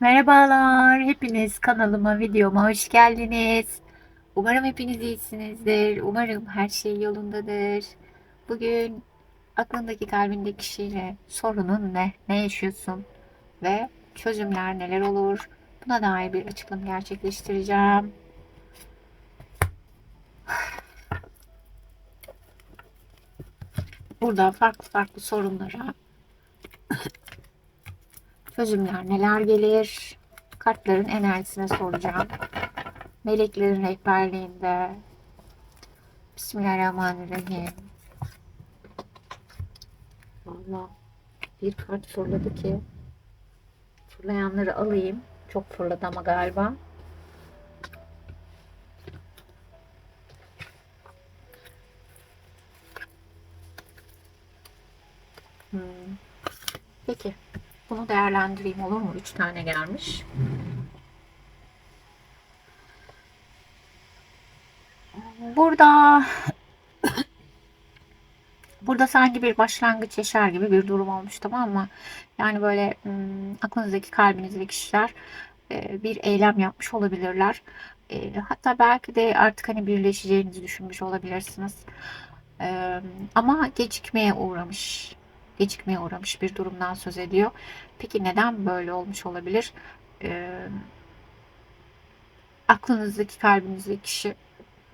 Merhabalar, hepiniz kanalıma, videoma hoş geldiniz. Umarım hepiniz iyisinizdir. Umarım her şey yolundadır. Bugün aklındaki kalbindeki kişiyle sorunun ne, ne yaşıyorsun ve çözümler neler olur? Buna dair bir açıklama gerçekleştireceğim. Burada farklı farklı sorunlara çözümler neler gelir? Kartların enerjisine soracağım. Meleklerin rehberliğinde. Bismillahirrahmanirrahim. Valla bir kart fırladı ki fırlayanları alayım. Çok fırladı ama galiba. Hmm. Peki. Bunu değerlendireyim olur mu? Üç tane gelmiş. Burada burada sanki bir başlangıç yaşar gibi bir durum olmuş tamam mı? Yani böyle hmm, aklınızdaki kalbinizdeki kişiler e, bir eylem yapmış olabilirler. E, hatta belki de artık hani birleşeceğinizi düşünmüş olabilirsiniz. E, ama gecikmeye uğramış. Gecikmeye uğramış bir durumdan söz ediyor. Peki neden böyle olmuş olabilir? E, aklınızdaki kalbinizdeki kişi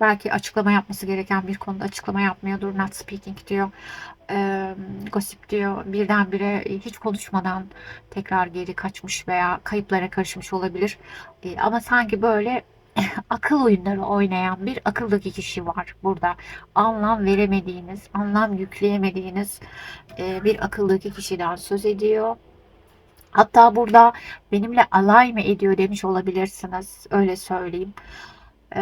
belki açıklama yapması gereken bir konuda açıklama yapmıyordur. Not speaking diyor. E, gossip diyor. Birdenbire hiç konuşmadan tekrar geri kaçmış veya kayıplara karışmış olabilir. E, ama sanki böyle akıl oyunları oynayan bir akıldaki kişi var burada. Anlam veremediğiniz, anlam yükleyemediğiniz e, bir akıldaki kişiden söz ediyor. Hatta burada benimle alay mı ediyor demiş olabilirsiniz. Öyle söyleyeyim. Ee,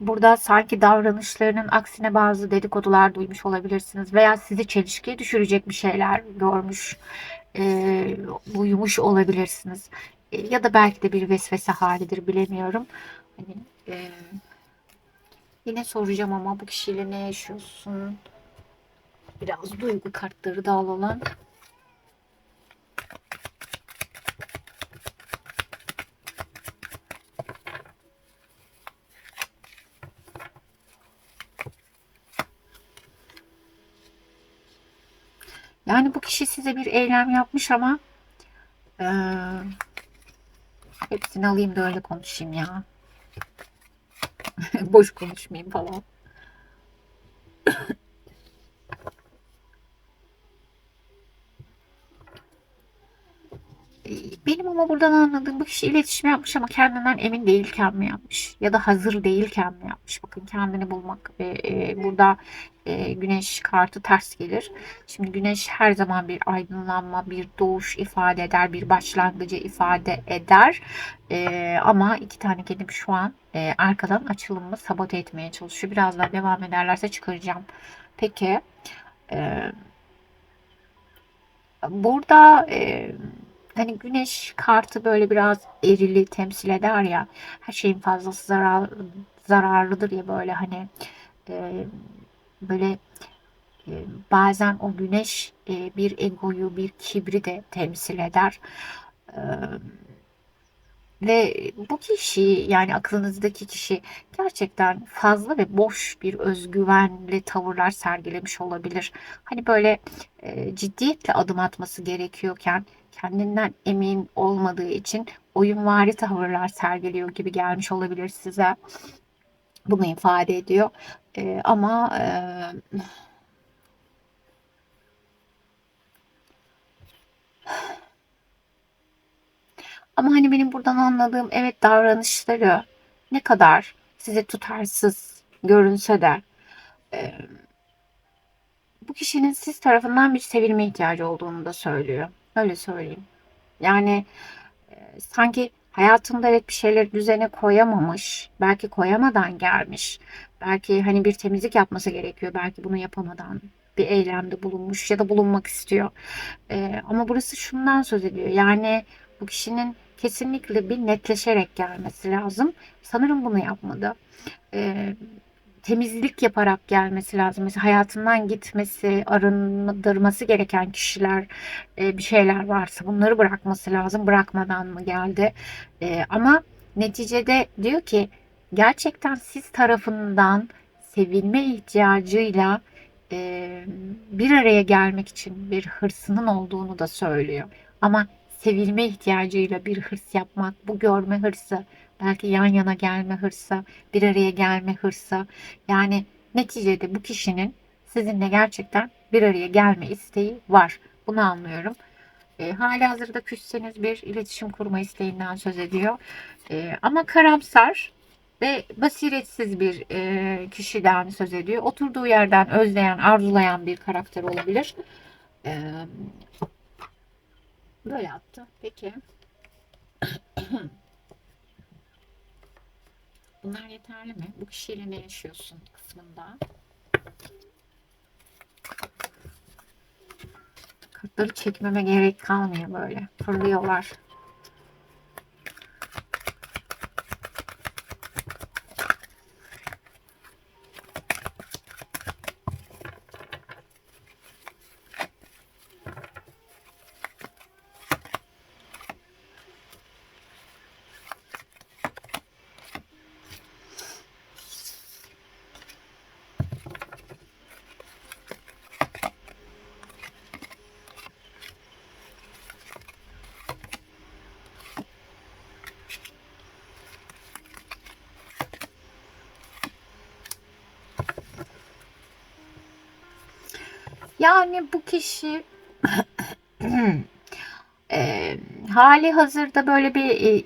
burada sanki davranışlarının aksine bazı dedikodular duymuş olabilirsiniz. Veya sizi çelişkiye düşürecek bir şeyler görmüş, e, duymuş olabilirsiniz. Ya da belki de bir vesvese halidir bilemiyorum. Hani, e, yine soracağım ama bu kişiyle ne yaşıyorsun? Biraz duygu kartları da alalım. Yani bu kişi size bir eylem yapmış ama e, hepsini alayım da öyle konuşayım ya. Boş konuşmayayım falan. Benim ama buradan anladığım bu kişi iletişim yapmış ama kendinden emin değilken mi yapmış? Ya da hazır değilken mi yapmış? Bakın kendini bulmak ve e, burada e, güneş kartı ters gelir. Şimdi güneş her zaman bir aydınlanma, bir doğuş ifade eder, bir başlangıcı ifade eder. E, ama iki tane kedim şu an e, arkadan açılımı sabote etmeye çalışıyor. Biraz daha devam ederlerse çıkaracağım. Peki. E, burada e, hani güneş kartı böyle biraz erili temsil eder ya her şeyin fazlası zarar, zararlıdır ya böyle hani e, böyle e, bazen o güneş e, bir egoyu bir kibri de temsil eder. E, ve bu kişi yani aklınızdaki kişi gerçekten fazla ve boş bir özgüvenli tavırlar sergilemiş olabilir. Hani böyle e, ciddiyetle adım atması gerekiyorken kendinden emin olmadığı için oyunvari tavırlar sergiliyor gibi gelmiş olabilir size. Bunu ifade ediyor. E, ama e, Ama hani benim buradan anladığım evet davranışları ne kadar size tutarsız görünse de e, bu kişinin siz tarafından bir sevilme ihtiyacı olduğunu da söylüyor. Öyle söyleyeyim. Yani e, sanki hayatında evet bir şeyler düzene koyamamış. Belki koyamadan gelmiş. Belki hani bir temizlik yapması gerekiyor. Belki bunu yapamadan bir eylemde bulunmuş ya da bulunmak istiyor. E, ama burası şundan söz ediyor. Yani bu kişinin kesinlikle bir netleşerek gelmesi lazım. Sanırım bunu yapmadı. Ee, temizlik yaparak gelmesi lazım. Mesela hayatından gitmesi, arındırması gereken kişiler, e, bir şeyler varsa bunları bırakması lazım. Bırakmadan mı geldi? E, ama neticede diyor ki gerçekten siz tarafından sevilme ihtiyacıyla e, bir araya gelmek için bir hırsının olduğunu da söylüyor. Ama sevilme ihtiyacıyla bir hırs yapmak, bu görme hırsı, belki yan yana gelme hırsı, bir araya gelme hırsı. Yani neticede bu kişinin sizinle gerçekten bir araya gelme isteği var. Bunu anlıyorum. E, hali hazırda küsseniz bir iletişim kurma isteğinden söz ediyor. E, ama karamsar ve basiretsiz bir e, kişiden söz ediyor. Oturduğu yerden özleyen, arzulayan bir karakter olabilir. E, böyle yaptı. Peki. Bunlar yeterli mi? Bu kişiyle ne yaşıyorsun kısmında? Kartları çekmeme gerek kalmıyor böyle. Fırlıyorlar. Yani bu kişi e, hali hazırda böyle bir e,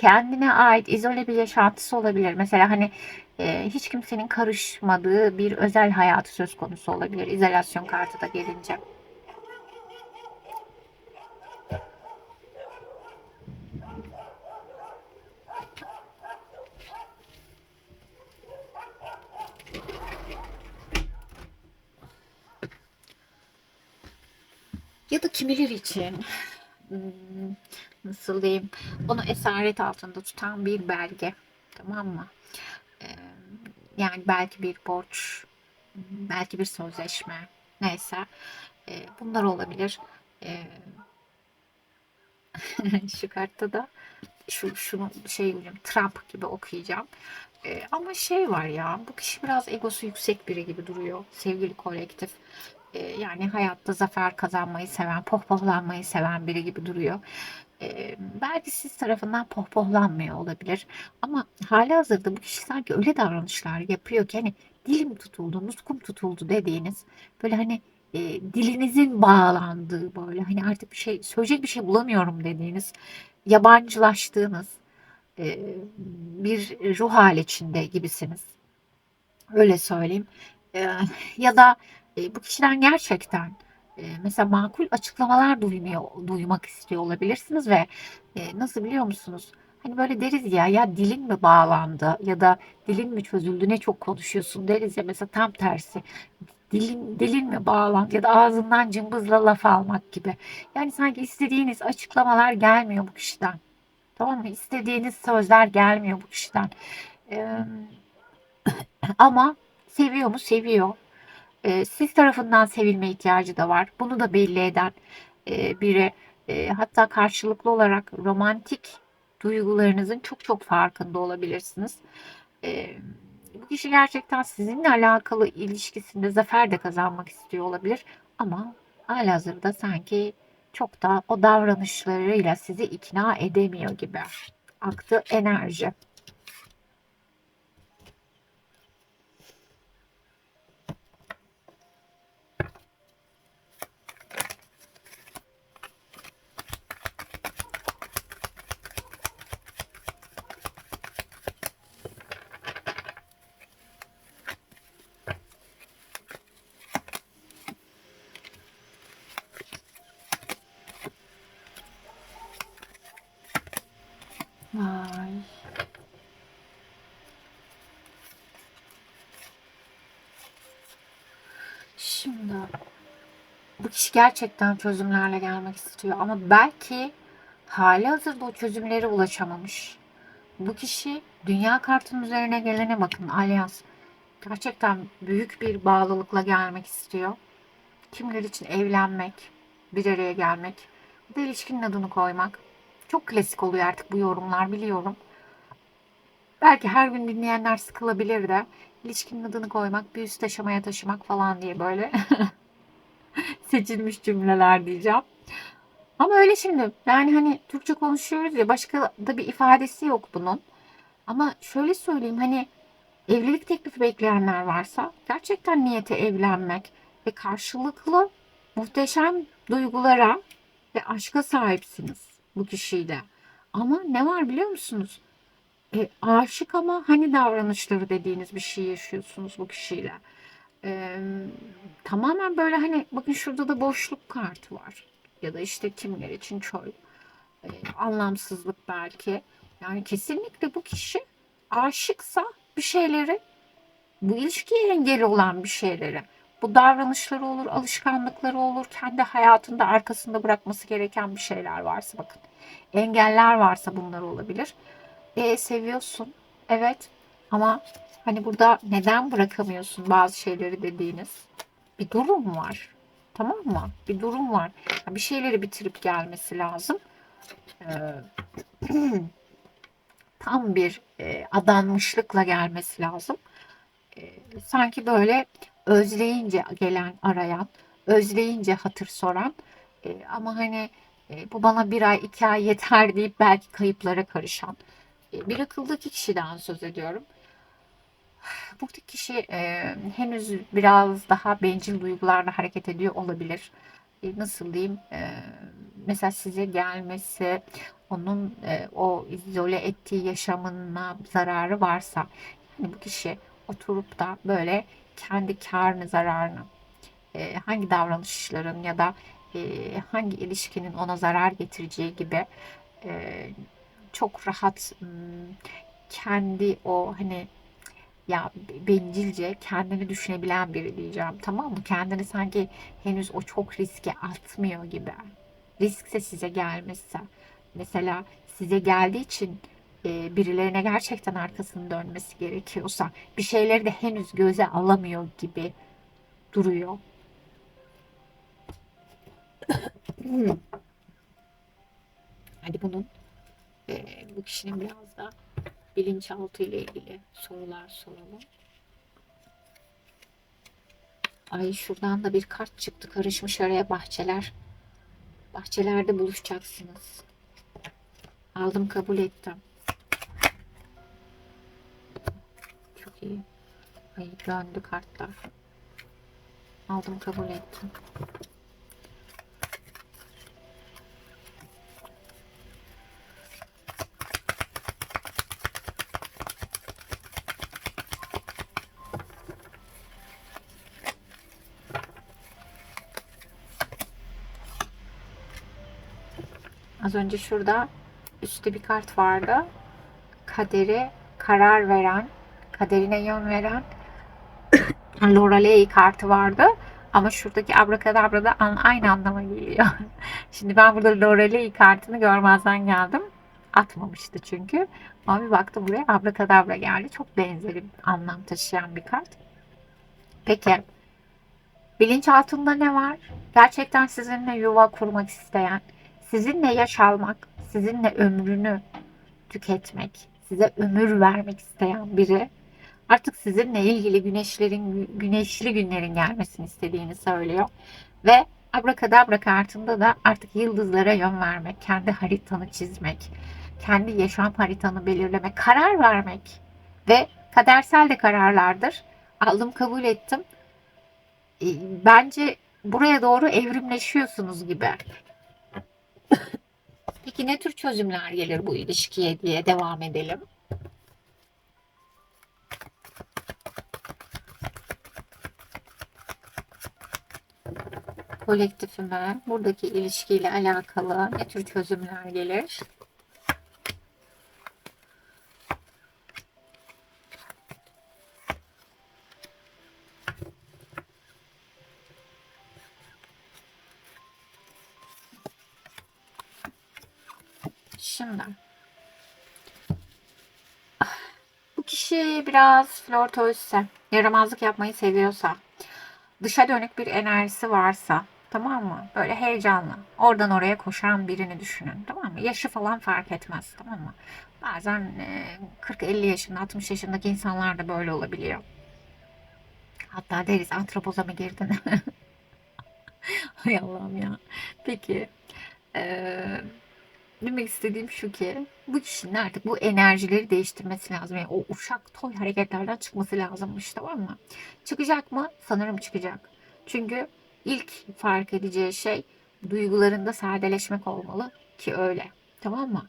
kendine ait izole bir yaşantısı olabilir. Mesela hani e, hiç kimsenin karışmadığı bir özel hayatı söz konusu olabilir. İzolasyon kartı da gelince. Ya da kimileri için hmm, nasıl diyeyim onu esaret altında tutan bir belge tamam mı? Ee, yani belki bir borç, belki bir sözleşme neyse Ee, bunlar olabilir. Ee, şu kartta da şu şunu şey Trump gibi okuyacağım. Ama şey var ya bu kişi biraz egosu yüksek biri gibi duruyor sevgili kolektif. Ee, yani hayatta zafer kazanmayı seven, pohpohlanmayı seven biri gibi duruyor. Ee, belki siz tarafından pohpohlanmıyor olabilir. Ama hali hazırda bu kişi sanki öyle davranışlar yapıyor ki hani dilim tutuldu, nutkum tutuldu dediğiniz böyle hani e, dilinizin bağlandığı böyle hani artık bir şey söyleyecek bir şey bulamıyorum dediğiniz yabancılaştığınız e, bir ruh hal içinde gibisiniz. Öyle söyleyeyim. E, ya da e, bu kişiden gerçekten e, mesela makul açıklamalar duymuyor, duymak istiyor olabilirsiniz ve e, nasıl biliyor musunuz? Hani böyle deriz ya ya dilin mi bağlandı ya da dilin mi çözüldü ne çok konuşuyorsun deriz ya mesela tam tersi dilin dilin mi bağlandı ya da ağzından cımbızla laf almak gibi. Yani sanki istediğiniz açıklamalar gelmiyor bu kişiden. Tamam mı? İstediğiniz sözler gelmiyor bu kişiden. Ee, ama seviyor mu? Seviyor. Ee, siz tarafından sevilme ihtiyacı da var. Bunu da belli eden e, biri. E, hatta karşılıklı olarak romantik duygularınızın çok çok farkında olabilirsiniz. E, bu kişi gerçekten sizinle alakalı ilişkisinde zafer de kazanmak istiyor olabilir. Ama halihazırda sanki çok da o davranışlarıyla sizi ikna edemiyor gibi. Aktı enerji. Vay. Şimdi bu kişi gerçekten çözümlerle gelmek istiyor ama belki hali hazırda o çözümlere ulaşamamış. Bu kişi dünya kartının üzerine gelene bakın alyans. gerçekten büyük bir bağlılıkla gelmek istiyor. Kimileri için evlenmek, bir araya gelmek, bir de ilişkinin adını koymak. Çok klasik oluyor artık bu yorumlar biliyorum. Belki her gün dinleyenler sıkılabilir de ilişkinin adını koymak, bir üst aşamaya taşımak falan diye böyle seçilmiş cümleler diyeceğim. Ama öyle şimdi yani hani Türkçe konuşuyoruz ya başka da bir ifadesi yok bunun. Ama şöyle söyleyeyim hani evlilik teklifi bekleyenler varsa gerçekten niyeti evlenmek ve karşılıklı muhteşem duygulara ve aşka sahipsiniz bu kişiyle. Ama ne var biliyor musunuz? E, aşık ama hani davranışları dediğiniz bir şey yaşıyorsunuz bu kişiyle. E, tamamen böyle hani bakın şurada da boşluk kartı var. Ya da işte kimler için çöl. E, anlamsızlık belki. Yani kesinlikle bu kişi aşıksa bir şeyleri bu ilişkiye engel olan bir şeyleri bu davranışları olur, alışkanlıkları olur, kendi hayatında arkasında bırakması gereken bir şeyler varsa bakın. Engeller varsa bunlar olabilir. E, seviyorsun. Evet. Ama hani burada neden bırakamıyorsun bazı şeyleri dediğiniz bir durum var. Tamam mı? Bir durum var. Bir şeyleri bitirip gelmesi lazım. Ee, tam bir e, adanmışlıkla gelmesi lazım. E, sanki böyle özleyince gelen arayan, özleyince hatır soran e, ama hani bu bana bir ay iki ay yeter deyip belki kayıplara karışan bir akıldaki kişiden söz ediyorum. Buradaki kişi e, henüz biraz daha bencil duygularla hareket ediyor olabilir. E, nasıl diyeyim? E, mesela size gelmesi, onun e, o izole ettiği yaşamına zararı varsa, yani bu kişi oturup da böyle kendi karını zararını, e, hangi davranışların ya da e, hangi ilişkinin ona zarar getireceği gibi e, çok rahat kendi o hani ya bencilce kendini düşünebilen biri diyeceğim tamam mı? Kendini sanki henüz o çok riske atmıyor gibi. Riskse size gelmesi. Mesela size geldiği için e, birilerine gerçekten arkasını dönmesi gerekiyorsa bir şeyleri de henüz göze alamıyor gibi duruyor. Hadi bunun e, bu kişinin biraz da bilinçaltı ile ilgili sorular soralım. Ay şuradan da bir kart çıktı. Karışmış araya bahçeler. Bahçelerde buluşacaksınız. Aldım kabul ettim. Çok iyi. Ay döndü kartlar. Aldım kabul ettim. Az önce şurada üstte bir kart vardı. Kaderi karar veren, kaderine yön veren Lorelei kartı vardı. Ama şuradaki abrakadabra da aynı anlama geliyor. Şimdi ben burada Lorelei kartını görmezden geldim. Atmamıştı çünkü. Ama bir baktım buraya abrakadabra geldi. Çok benzeri bir anlam taşıyan bir kart. Peki. Bilinçaltında ne var? Gerçekten sizinle yuva kurmak isteyen, sizinle yaş almak, sizinle ömrünü tüketmek, size ömür vermek isteyen biri artık sizinle ilgili güneşlerin güneşli günlerin gelmesini istediğini söylüyor. Ve abrakadabra kartında da artık yıldızlara yön vermek, kendi haritanı çizmek, kendi yaşam haritanı belirlemek, karar vermek ve kadersel de kararlardır. Aldım kabul ettim. Ee, bence buraya doğru evrimleşiyorsunuz gibi. Peki ne tür çözümler gelir bu ilişkiye diye devam edelim. kolektifime buradaki ilişkiyle alakalı ne tür çözümler gelir? Biraz flörtözse yaramazlık yapmayı seviyorsa, dışa dönük bir enerjisi varsa, tamam mı? Böyle heyecanlı, oradan oraya koşan birini düşünün, tamam mı? Yaşı falan fark etmez, tamam mı? Bazen e, 40-50 yaşında, 60 yaşındaki insanlar da böyle olabiliyor. Hatta deriz antropoza mı girdin? Hay Allah'ım ya. Peki. Eee demek istediğim şu ki bu kişinin artık bu enerjileri değiştirmesi lazım. Yani o uşak toy hareketlerden çıkması lazımmış tamam mı? Çıkacak mı? Sanırım çıkacak. Çünkü ilk fark edeceği şey duygularında sadeleşmek olmalı ki öyle. Tamam mı?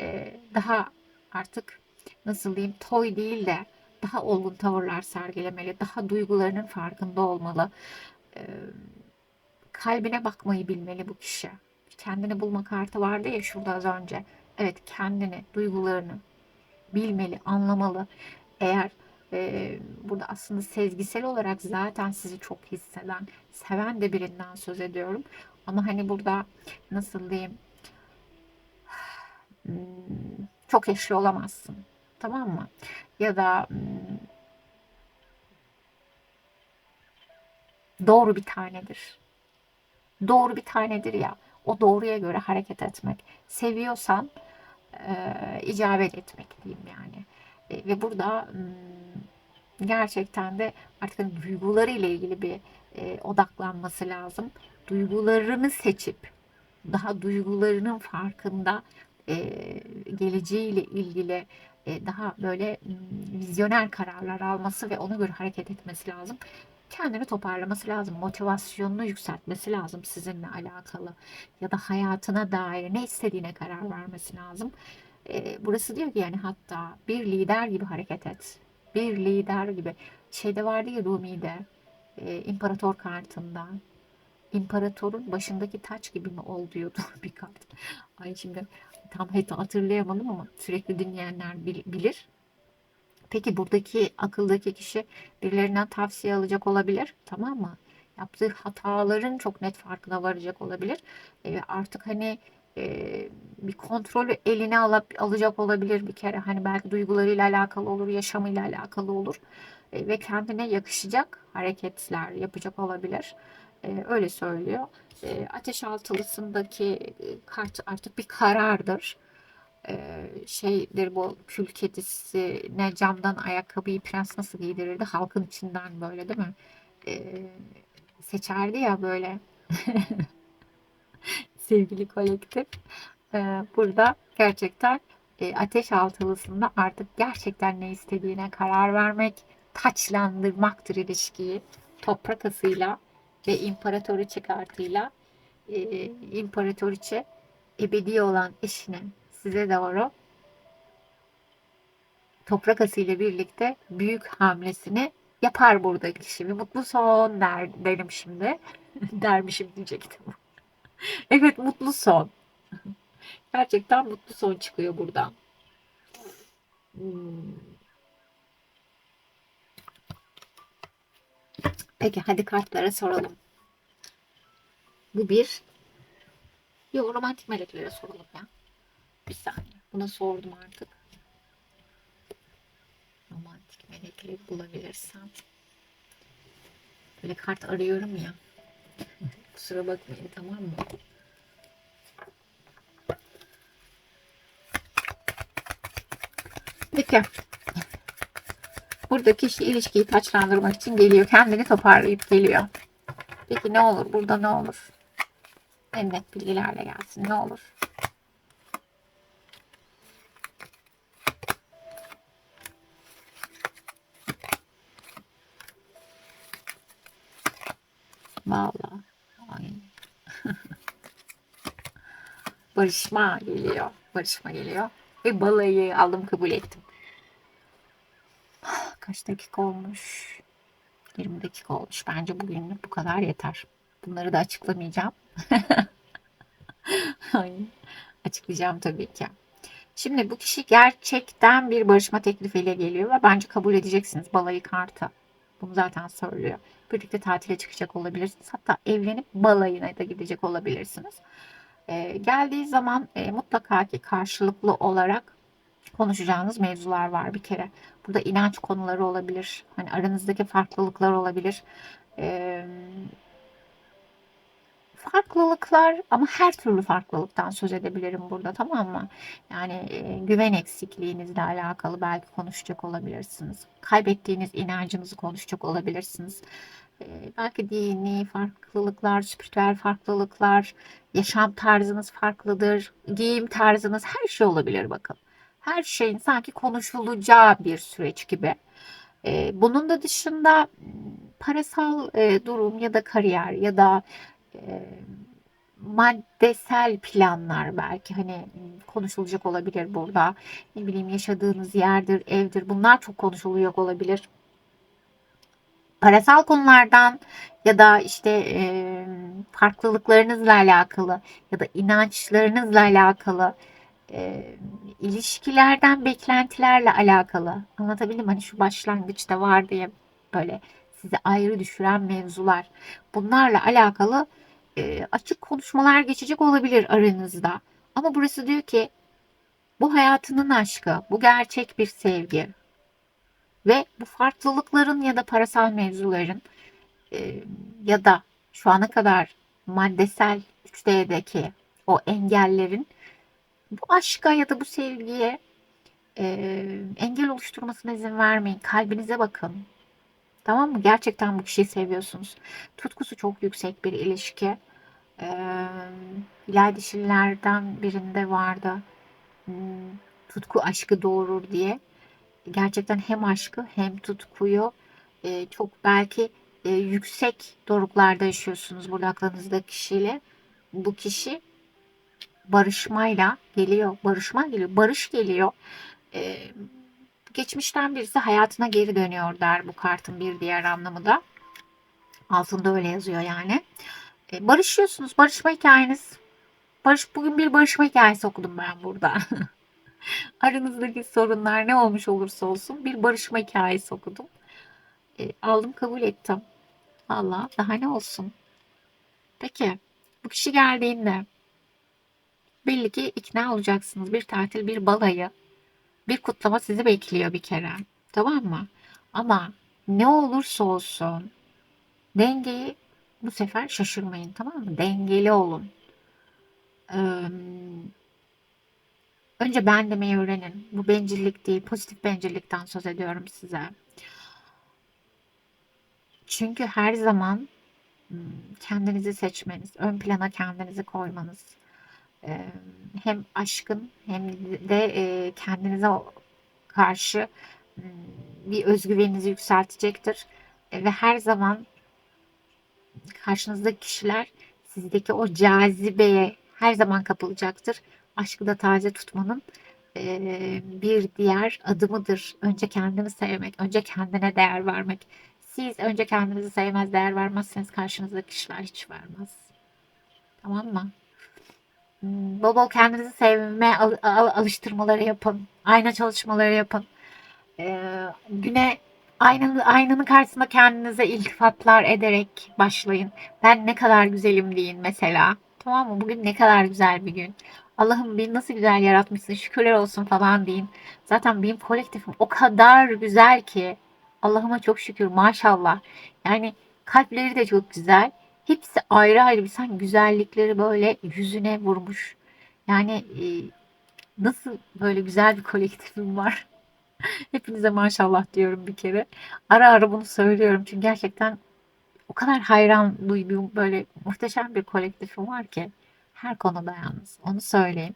Ee, daha artık nasıl diyeyim toy değil de daha olgun tavırlar sergilemeli. Daha duygularının farkında olmalı. Ee, kalbine bakmayı bilmeli bu kişi. Kendini bulma kartı vardı ya şurada az önce. Evet kendini, duygularını bilmeli, anlamalı. Eğer e, burada aslında sezgisel olarak zaten sizi çok hisseden, seven de birinden söz ediyorum. Ama hani burada nasıl diyeyim hmm, çok eşli olamazsın. Tamam mı? Ya da hmm, doğru bir tanedir. Doğru bir tanedir ya. O doğruya göre hareket etmek. Seviyorsan e, icabet etmek diyeyim yani. E, ve burada hmm, gerçekten de artık hani duyguları ile ilgili bir e, odaklanması lazım. Duygularını seçip daha duygularının farkında e, geleceğiyle ilgili e, daha böyle hmm, vizyoner kararlar alması ve ona göre hareket etmesi lazım kendini toparlaması lazım. Motivasyonunu yükseltmesi lazım sizinle alakalı. Ya da hayatına dair ne istediğine karar vermesi lazım. E, burası diyor ki yani hatta bir lider gibi hareket et. Bir lider gibi. Şeyde vardı ya Rumi'de. E, imparator kartında. İmparatorun başındaki taç gibi mi ol diyordu bir kart. Ay şimdi tam hatırlayamadım ama sürekli dinleyenler bilir. Peki buradaki akıldaki kişi birilerinden tavsiye alacak olabilir. Tamam mı? Yaptığı hataların çok net farkına varacak olabilir. E, artık hani e, bir kontrolü eline alıp, alacak olabilir bir kere. Hani belki duygularıyla alakalı olur, yaşamıyla alakalı olur. E, ve kendine yakışacak hareketler yapacak olabilir. E, öyle söylüyor. E, ateş altılısındaki e, kart artık bir karardır şeydir bu kül kedisi ne camdan ayakkabıyı prens nasıl giydirirdi halkın içinden böyle değil mi? E, seçerdi ya böyle sevgili kolektif. E, burada gerçekten e, ateş altılısında artık gerçekten ne istediğine karar vermek, taçlandırmaktır ilişkiyi. Toprak asıyla ve imparatoriçe kartıyla e, imparatoriçe ebedi olan eşinin size doğru toprak asıyla birlikte büyük hamlesini yapar burada kişi. Bir mutlu son der, derim şimdi. Dermişim diyecektim. evet mutlu son. Gerçekten mutlu son çıkıyor buradan. Hmm. Peki hadi kartlara soralım. Bu bir. Yok romantik meleklere soralım ya. Bir saniye. Buna sordum artık. Romantik melekleri bulabilirsem. Böyle kart arıyorum ya. Kusura bakmayın tamam mı? Peki. Burada kişi ilişkiyi taçlandırmak için geliyor. Kendini toparlayıp geliyor. Peki ne olur? Burada ne olur? En net bilgilerle gelsin. Ne olur? Valla. Barışma geliyor. Barışma geliyor. Ve balayı aldım kabul ettim. Kaç dakika olmuş? 20 dakika olmuş. Bence bugünlük bu kadar yeter. Bunları da açıklamayacağım. Ay, açıklayacağım tabii ki. Şimdi bu kişi gerçekten bir barışma teklifiyle geliyor ve bence kabul edeceksiniz balayı kartı. Bunu zaten söylüyor. Birlikte tatile çıkacak olabilirsiniz. Hatta evlenip balayına da gidecek olabilirsiniz. E, geldiği zaman e, mutlaka ki karşılıklı olarak konuşacağınız mevzular var bir kere. Burada inanç konuları olabilir. Hani aranızdaki farklılıklar olabilir. Ee, farklılıklar ama her türlü farklılıktan söz edebilirim burada tamam mı? Yani e, güven eksikliğinizle alakalı belki konuşacak olabilirsiniz. Kaybettiğiniz inancınızı konuşacak olabilirsiniz. E, belki dini farklılıklar, spiritüel farklılıklar, yaşam tarzınız farklıdır, giyim tarzınız her şey olabilir bakın. Her şeyin sanki konuşulacağı bir süreç gibi. E, bunun da dışında parasal e, durum ya da kariyer ya da e, maddesel planlar belki hani konuşulacak olabilir burada. Ne bileyim yaşadığınız yerdir, evdir. Bunlar çok konuşuluyor olabilir. Parasal konulardan ya da işte e, farklılıklarınızla alakalı ya da inançlarınızla alakalı e, ilişkilerden beklentilerle alakalı anlatabildim hani şu başlangıçta var diye böyle sizi ayrı düşüren mevzular bunlarla alakalı e, açık konuşmalar geçecek olabilir aranızda. Ama burası diyor ki bu hayatının aşkı, bu gerçek bir sevgi ve bu farklılıkların ya da parasal mevzuların e, ya da şu ana kadar maddesel 3D'deki o engellerin bu aşka ya da bu sevgiye e, engel oluşturmasına izin vermeyin. Kalbinize bakın. Tamam mı? Gerçekten bu kişiyi seviyorsunuz. Tutkusu çok yüksek bir ilişki. Ee, Hilal Dişililerden birinde vardı. Hmm, tutku aşkı doğurur diye. Gerçekten hem aşkı hem tutkuyu e, çok belki e, yüksek doruklarda yaşıyorsunuz burada aklınızda kişiyle. Bu kişi barışmayla geliyor. Barışma geliyor. Barış geliyor. Ee, geçmişten birisi hayatına geri dönüyor der bu kartın bir diğer anlamı da. Altında öyle yazıyor yani. E, barışıyorsunuz. Barışma hikayeniz. Barış, bugün bir barışma hikayesi okudum ben burada. Aranızdaki sorunlar ne olmuş olursa olsun bir barışma hikayesi okudum. E, aldım kabul ettim. Valla daha ne olsun. Peki bu kişi geldiğinde belli ki ikna olacaksınız. Bir tatil, bir balayı, bir kutlama sizi bekliyor bir kere. Tamam mı? Ama ne olursa olsun dengeyi bu sefer şaşırmayın tamam mı? Dengeli olun. Ee, önce ben demeyi öğrenin. Bu bencillik değil, pozitif bencillikten söz ediyorum size. Çünkü her zaman kendinizi seçmeniz, ön plana kendinizi koymanız hem aşkın hem de kendinize karşı bir özgüveninizi yükseltecektir. Ve her zaman karşınızdaki kişiler sizdeki o cazibeye her zaman kapılacaktır. Aşkı da taze tutmanın bir diğer adımıdır. Önce kendini sevmek, önce kendine değer vermek. Siz önce kendinizi sevmez, değer vermezseniz karşınızdaki kişiler hiç vermez. Tamam mı? Bol bol kendinizi sevme al, al, alıştırmaları yapın. Ayna çalışmaları yapın. Ee, güne aynanın, aynanın karşısında kendinize iltifatlar ederek başlayın. Ben ne kadar güzelim deyin mesela. Tamam mı? Bugün ne kadar güzel bir gün. Allah'ım beni nasıl güzel yaratmışsın şükürler olsun falan deyin. Zaten benim kolektifim o kadar güzel ki. Allah'ıma çok şükür maşallah. Yani kalpleri de çok güzel. Hepsi ayrı ayrı bir sen güzellikleri böyle yüzüne vurmuş. Yani e, nasıl böyle güzel bir kolektifim var. Hepinize maşallah diyorum bir kere. Ara ara bunu söylüyorum çünkü gerçekten o kadar hayran duyduğum böyle muhteşem bir kolektifim var ki her konuda yalnız onu söyleyeyim.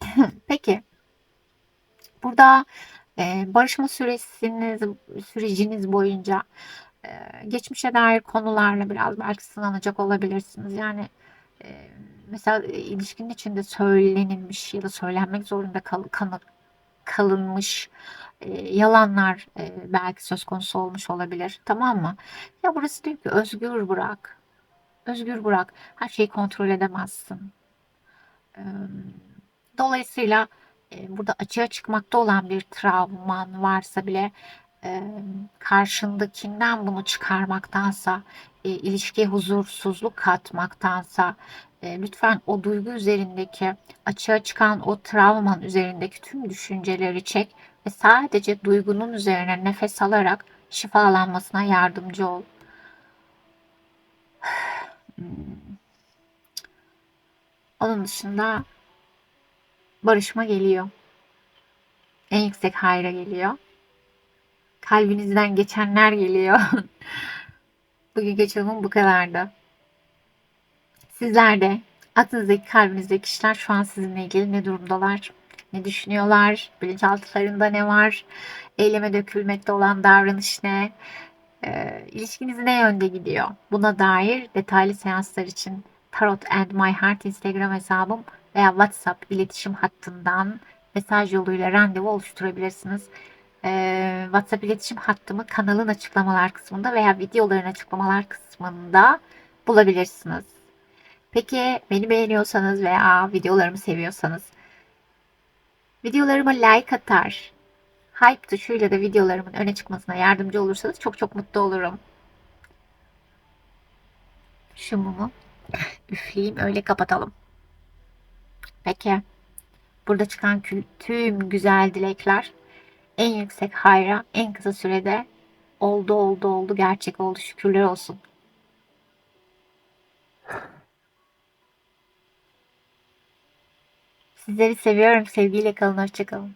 Peki burada barışma süresiniz süreciniz boyunca e, geçmişe dair konularla biraz belki sınanacak olabilirsiniz. Yani e, mesela e, ilişkinin içinde söylenilmiş ya da söylenmek zorunda kal, kalınmış yalanlar belki söz konusu olmuş olabilir. Tamam mı? Ya burası diyor ki özgür bırak. Özgür bırak. Her şeyi kontrol edemezsin. Dolayısıyla burada açığa çıkmakta olan bir travman varsa bile e, karşındakinden bunu çıkarmaktansa e, ilişkiye huzursuzluk katmaktansa e, lütfen o duygu üzerindeki açığa çıkan o travman üzerindeki tüm düşünceleri çek ve sadece duygunun üzerine nefes alarak şifalanmasına yardımcı ol. Hmm. Onun dışında barışma geliyor. En yüksek hayra geliyor. Kalbinizden geçenler geliyor. Bugünkü açılımım bu kadardı. Sizler de aklınızdaki kalbinizdeki kişiler şu an sizinle ilgili ne durumdalar? Ne düşünüyorlar? Bilinçaltılarında ne var? Eyleme dökülmekte olan davranış ne? E, ilişkiniz ne yönde gidiyor? Buna dair detaylı seanslar için Tarot and My Heart Instagram hesabım veya WhatsApp iletişim hattından mesaj yoluyla randevu oluşturabilirsiniz. Ee, WhatsApp iletişim hattımı kanalın açıklamalar kısmında veya videoların açıklamalar kısmında bulabilirsiniz. Peki beni beğeniyorsanız veya videolarımı seviyorsanız videolarıma like atar, hype tuşuyla da videolarımın öne çıkmasına yardımcı olursanız çok çok mutlu olurum. Şu mumu üfleyeyim öyle kapatalım. Peki. Burada çıkan tüm güzel dilekler en yüksek hayra en kısa sürede oldu oldu oldu gerçek oldu şükürler olsun. Sizleri seviyorum. Sevgiyle kalın. Hoşçakalın.